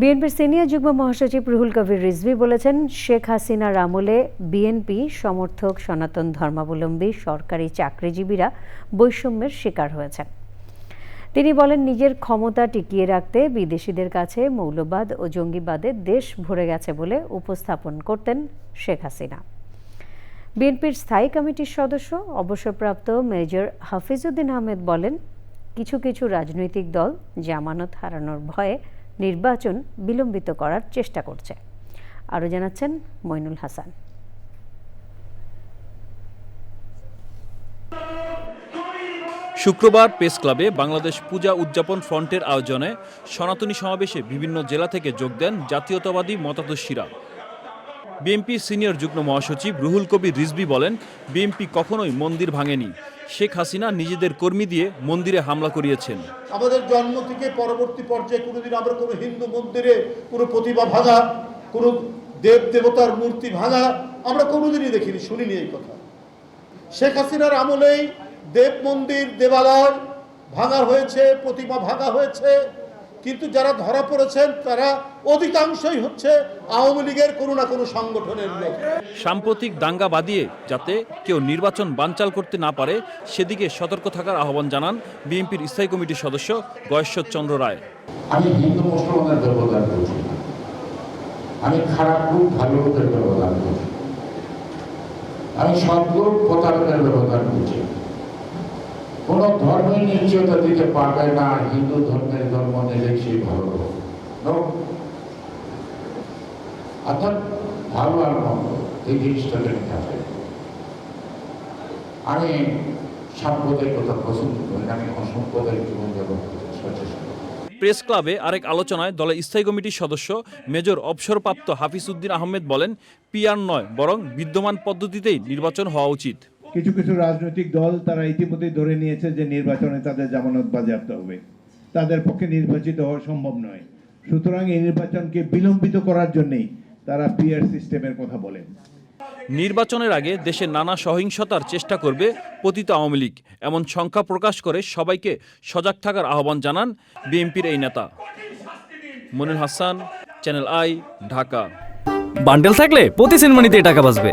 বিএনপির সিনিয়র যুগ্ম মহাসচিব রুহুল কবির রিজভী বলেছেন, শেখ হাসিনার আমলে বিএনপি সমর্থক সনাতন ধর্মাবলম্বী সরকারি চাকরিজীবীরা বৈষম্যের শিকার হয়েছেন। তিনি বলেন, নিজের ক্ষমতা টিকিয়ে রাখতে বিদেশিদের কাছে মৌলবাদ ও জঙ্গিবাদে দেশ ভরে গেছে বলে উপস্থাপন করতেন শেখ হাসিনা। বিএনপির স্থায়ী কমিটির সদস্য, অবসরপ্রাপ্ত মেজর হাফিজউদ্দিন আহমেদ বলেন, কিছু কিছু রাজনৈতিক দল জামানত হারানোর ভয়ে নির্বাচন বিলম্বিত করার চেষ্টা করছে। আরও জানাচ্ছেন মইনুল হাসান। শুক্রবার প্রেস ক্লাবে বাংলাদেশ পূজা উদযাপন ফ্রন্টের আয়োজনে সনাতনী সমাবেশে বিভিন্ন জেলা থেকে যোগ দেন জাতীয়তাবাদী মতাদর্শীরা। বিএনপির সিনিয়র যুগ্ম মহাসচিব রুহুল কবির রিজভী বলেন, বিএনপি কখনোই মন্দির ভাঙেনি। শেখ হাসিনা নিজেদের কর্মী দিয়ে মন্দিরে হামলা করিয়েছেন। আমাদের জন্ম থেকে পরবর্তী পর্যায়ে কোনোদিন আমরা কোনো হিন্দু মন্দিরে কোনো প্রতিভা ভাঙা, কোনো দেব দেবতার মূর্তি ভাঙা আমরা কোনোদিনই দেখিনি, শুনিনি এই কথা। শেখ হাসিনার আমলেই দেব মন্দির, দেবালয় ভাঙা হয়েছে, প্রতিমা ভাঙা হয়েছে। কিন্তু যারা ধরা পড়েছেন তারা অধিকাংশই হচ্ছে আওয়ামী লীগের কোনো না কোনো সংগঠনের লোক। সাম্প্রতিক দাঙ্গা বাদিয়ে যাতে কেউ নির্বাচন বানচাল করতে না পারে সেদিকে সতর্ক থাকার আহ্বান জানান বিএনপির স্থায়ী কমিটির সদস্য গয়েশ্বর চন্দ্র রায়। আমি হিন্দু মুসলমানের ব্যবধান করছি। আমি খারাপ লোক ভালো লোকের ব্যবধান করছি। আমি সদ্লোক প্রতারকের ব্যবধান করছি। কোন ধর্মের নিশ্চয়তা দিতে পারবে না, হিন্দু ধর্মের ধর্ম নিলে সেই ভালো। অর্থাৎ ভালো আর মন্দ, এই জিনিসটা লেগে থাকে আমি সাম্প্রদায়িকতা পছন্দ করি, আমি অসাম্প্রদায়িক জীবনযাপন সচেষ্ট। প্রেস ক্লাবে আরেক আলোচনায় দলের স্থায়ী কমিটির সদস্য মেজর অবসরপ্রাপ্ত হাফিজ উদ্দিন আহমেদ বলেন, পিয়ার নয়, বরং বিদ্যমান পদ্ধতিতেই নির্বাচন হওয়া উচিত। কিছু কিছু রাজনৈতিক দল তারা ইতিমধ্যেই ধরে নিয়েছে যে নির্বাচনে তাদের জামানত বাজেয়াপ্ত হবে। তাদের পক্ষে নির্বাচিত হওয়া সম্ভব নয়। সুতরাং এই নির্বাচনকে বিলম্বিত করার জন্যই তারা পিয়ার সিস্টেমের কথা বলেন। নির্বাচনের আগে দেশে নানা সহিংসতার চেষ্টা করবে পতিত আওয়ামী লীগ। এমন সংখ্যা প্রকাশ করে সবাইকে সজাগ থাকার আহ্বান জানান বিএনপির এই নেতা। Monir Hasan channel I Dhaka. Bundle থাকলে প্রতি সেনমানিতে টাকা বাঁচবে।